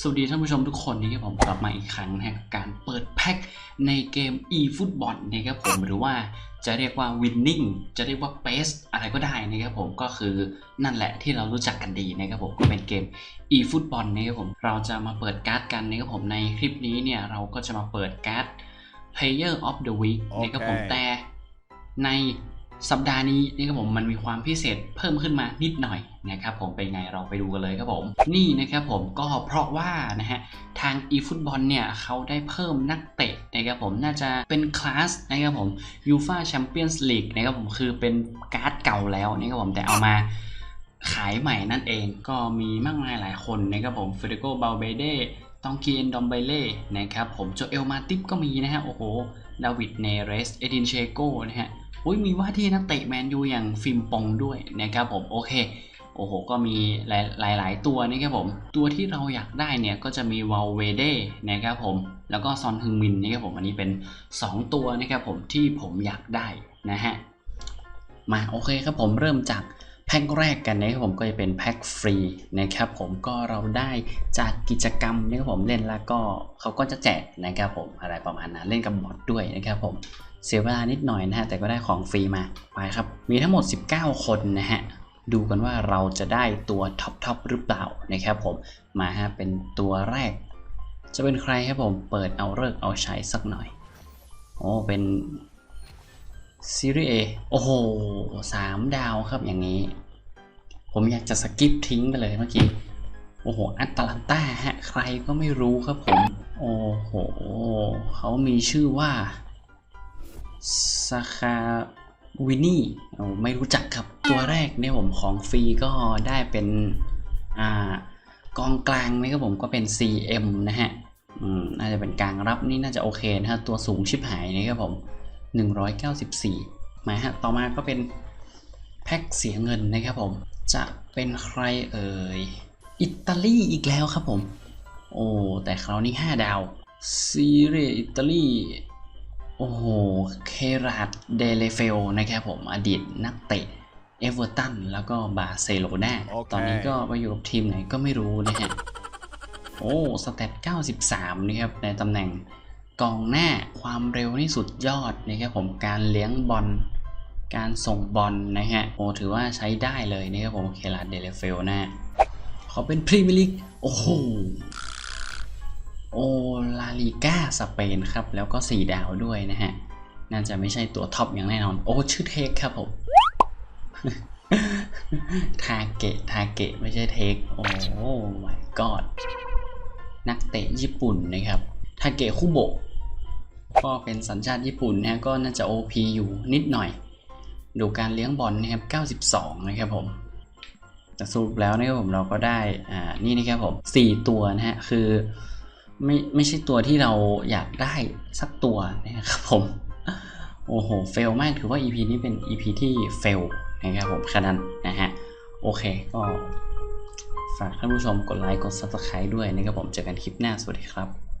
สวัสดีท่านผู้ชมทุกคนนะครับผมกลับมาอีกครั้งนะฮะกับการเปิดแพ็คในเกม eFootball นะครับผมหรือว่าจะเรียกว่า winning จะเรียกว่า base อะไรก็ได้นะครับผมก็คือนั่นแหละที่เรารู้จักกันดีนะครับผมก็เป็นเกม eFootball นะครับผมเราจะมาเปิดการ์ดกันนะครับผมในคลิปนี้เนี่ยเราก็จะมาเปิดการ์ด Player of the Week โอเคนะครับผมแต่ใน สัปดาห์นี้นะครับผมมันมีความพิเศษเพิ่มขึ้นมานิดหน่อยนะครับผมเป็นไงเราไปดูกันเลยครับผมนี่นะครับผมก็เพราะว่านะฮะทาง eFootball เนี่ยเขาได้เพิ่มนักเตะนะครับผมน่าจะเป็นคลาสนะครับผม UEFA Champions League นะครับผมคือเป็นการ์ดเก่าแล้วนะครับผมแต่เอามาขายใหม่นั่นเองก็มีมากมายหลายคนนะครับผมเฟเดโกเบลเบเดตองกีเอนดอมเบเล่นะครับผมโจเอลมาติปก็มีนะฮะโอ้โหดาวิดเนเรสเอดินเชโกนะฮะ อุ้ยมีว่าที่นักเตะแมนยูอย่างฟิล์มปองด้วยนะครับผมโอเคโอ้โห ก็มีหลายหลายตัวนะครับผม ตัวที่เราอยากได้เนี่ยก็จะมีวาลเวเดนะครับผม แล้วก็ซอนฮึงมินนะครับผม อันนี้เป็น 2 ตัวนะครับผมที่ผมอยากได้นะฮะ มาโอเคครับผมเริ่มจากแพ็คแรกกันนะครับผมก็จะเป็นแพ็คฟรีนะครับผมก็เราได้จากกิจกรรมนะครับผมเล่นแล้วก็เขาก็จะแจกนะครับผมอะไรประมาณนั้นเล่นกับบอทด้วยนะครับผม เสียเวลานิดหน่อยนะฮะ แต่ก็ได้ของฟรีมา ไปครับ มีทั้งหมด 19 คนนะฮะ ดูกันว่าเราจะได้ตัวท็อปทอปหรือเปล่านะครับผม มาฮะ เป็นตัวแรก จะเป็นใครครับผม เปิดเอาเลิกเอาใช้สักหน่อย โอ้ เป็นซีรีส์ A โอ้โหสามดาวครับอย่างนี้ ผมอยากจะสกิปทิ้งไปเลยเมื่อกี้ โอ้โห อัตแลนต้าฮะ ใครก็ไม่รู้ครับผม โอ้โห เขามีชื่อว่า ซาคาวินี่ไม่รู้จักครับ ตัวแรกเนี่ยผมของฟรีก็ได้เป็นอ่ากองกลางนะครับผมก็เป็น CM นะฮะอืมน่าจะเป็นกลางรับนี่น่าจะโอเคนะฮะตัวสูงชิบหายนะครับผม 194มาฮะต่อมาก็เป็นแพ็คเสียเงินนะครับผม จะเป็นใครเอ่ยอิตาลีอีกแล้วครับผม โอ้แต่คราวนี้ 5 ดาวซีเรียอิตาลี โอ้โห เคราดเดเลเฟลนะครับผม อดีตนักเตะเอเวอร์ตันแล้วก็บาร์เซโลนาโอเคตอนนี้ก็ไปอยู่กับทีมไหนก็ไม่รู้นะฮะ โอ้ สเตต93 นะครับ ในตำแหน่งกองหน้าความเร็วนี่สุดยอดนะครับผม การเลี้ยงบอล การส่งบอลนะฮะ โอ้ ถือว่าใช้ได้เลยนะครับผม เคราดเดเลเฟลนะขอเป็นพรีเมียร์ลีก โอ้โห โอลาลิก้าสเปนครับ แล้วก็ 4 ดาวด้วยนะฮะ น่าจะไม่ใช่ตัวท็อปอย่างแน่นอน โอ้ ชื่อเทคครับผมทาเกะทาเกะไม่ใช่เทค โอ้ my god นักเตะญี่ปุ่นนะครับ ทาเกะคุโบะก็เป็นสัญชาติญี่ปุ่นนะฮะก็น่าจะ OP อยู่นิดหน่อย ดูการเลี้ยงบอลนะครับ 92 นะครับผมแต่สรุปแล้วนะครับผมเราก็ได้ อ่า นี่นะครับผม 4 ตัวนะฮะ คือ ไม่ไม่ใช่ตัวที่เราอยากได้สักตัวนะครับผม โอ้โห เฟลมากถือว่า EP นี้เป็น EP ที่เฟลนะครับผมแค่นั้นนะฮะ โอเคก็ฝากท่านผู้ชมกดไลค์ กด Subscribe ด้วยนะครับผม เจอกันคลิปหน้า สวัสดีครับ